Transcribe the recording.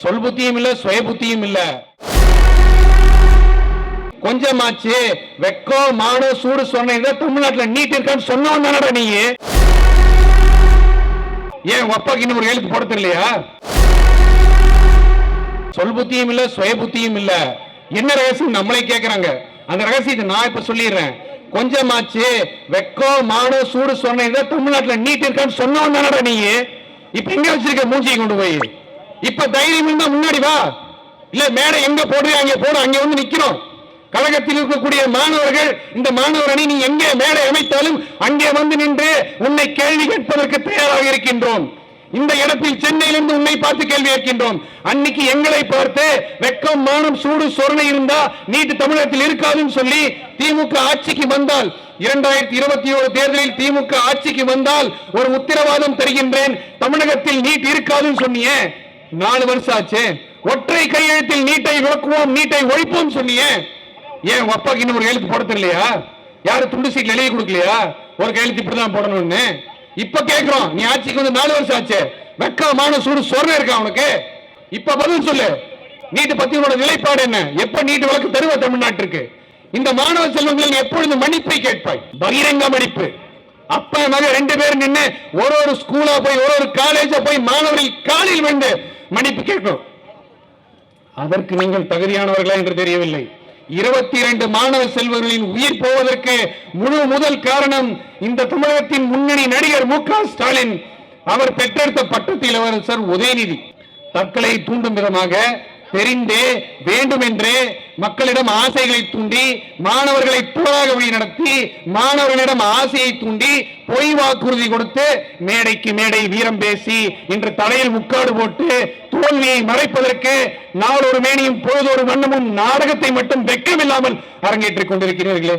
சொல் புத்தியும் இல்ல சுய புத்தியும் இல்ல. கொஞ்சமாச்சு வெக்கோ மானோ சூடு சொன்ன தமிழ்நாட்டுல நீட் இருக்கான்னு சொன்னவன் தானடா நீ. ஏன் உங்க அப்பாக்கு இன்னும் ஒரு எழுத்து போட தெரியலையா? சொல் புத்தியும் இல்ல சுய புத்தியும் இல்ல. என்ன ரகசியம் நம்மளே கேக்குறாங்க. அந்த ரகசியத்தை நான் இப்ப சொல்லிடுறேன். கொஞ்சமாச்சு வெக்கோ மானோ சூடு சொன்ன தமிழ்நாட்டுல நீட் இருக்கான்னு சொன்னவன் தானடா நீ. இப்ப எங்க வச்சிருக்க மூஞ்சியை கொண்டு போய்? இப்ப தைரியம் இருந்தா முன்னாடி வா. இல்ல மேடை எங்க போடுறியா அங்க போடு அங்க வந்து நிக்கிறோம் கழகத்தில் இருக்கக்கூடிய மாணவர்கள் இந்த மாணவர் அணி நீ எங்கே மேடை அமைத்தாலும் அங்கே வந்து நின்று உன்னை கேள்வி கேட்பதற்கு தயாராக இருக்கின்றோம். இந்த இடத்தில் சென்னையிலிருந்து உன்னை பார்த்து கேள்வி கேட்கின்றோம். அன்னைக்கு எங்களை பார்த்து வெக்கம் மானம் சூடு சொரணை இருந்தா நீட்டு தமிழகத்தில் இருக்காதுன்னு சொல்லி திமுக ஆட்சிக்கு வந்தால் இரண்டாயிரத்தி இருபத்தி ஏழு தேர்தலில் திமுக ஆட்சிக்கு வந்தால் ஒரு உத்தரவாதம் தருகின்றேன். தமிழகத்தில் நீட் இருக்காதுன்னு சொன்னியே. நாலு வருஷம் ஆச்சு ஒற்றை கையெழுத்தில் நீட்டை விளக்குவோம் நீட்டை ஒழிப்போம் சொன்னியே. ஏன் உங்க அப்பாக்கு இன்னும் ஒரு எழுத்து போட தெரியலையா? துண்டு சீட்ல எழுதி கொடுக்கலையா? ஒரு கையெழுத்து இப்படிதான் போடணும்னு. இப்ப கேக்குறோம் நீ ஆட்சிக்கு வந்து நாலு வருஷம் ஆச்சு வெக்கமான சூடு சொரணை இருக்கா உனக்கு? இப்ப பதில் சொல்லு. நீட்டு பத்தி உன்னோட நிலைப்பாடு என்ன? எப்ப நீட்டு வழக்கு தருவ தமிழ்நாட்டிற்கு? இந்த மாணவ செல்வங்கள் எப்பொழுது மன்னிப்பை கேட்பாய். பகிரங்க மன்னிப்பு. அப்பா மக ரெண்டு பேரும் நின்று ஒரு ஒரு ஸ்கூலா போய் ஒரு ஒரு காலேஜ போய் மாணவர்கள் காலில் வந்து மன்னிப்பு கேட்கணும். அதற்கு நீங்கள் தகுதியானவர்களா என்று தெரியவில்லை. இருபத்தி இரண்டு மாணவ செல்வர்களின் உயிர் போவதற்கு முழு முதல் காரணம் இந்த தமிழகத்தின் முன்னணி நடிகர் மு ஸ்டாலின். அவர் பெற்றெடுத்த பட்டத்தில் அவர் சார் உதயநிதி. தற்கொலை தூண்டும் விதமாக தெரிந்தே வேண்டுமென்றே மக்களிடம் ஆசைகளை தூண்டி மாணவர்களை தவறாக வழி நடத்தி மாணவர்களிடம் ஆசையை தூண்டி பொய் வாக்குறுதி கொடுத்து மேடைக்கு மேடை வீரம் பேசி இன்று தலையில் முக்காடு போட்டு தோல்வியை மறைப்பதற்கு நாளொரு மேனியும் பொழுதொரு வண்ணமும் நாடகத்தை மட்டும் வெக்கமில்லாமல் அரங்கேற்றிக் கொண்டிருக்கிறீர்களே.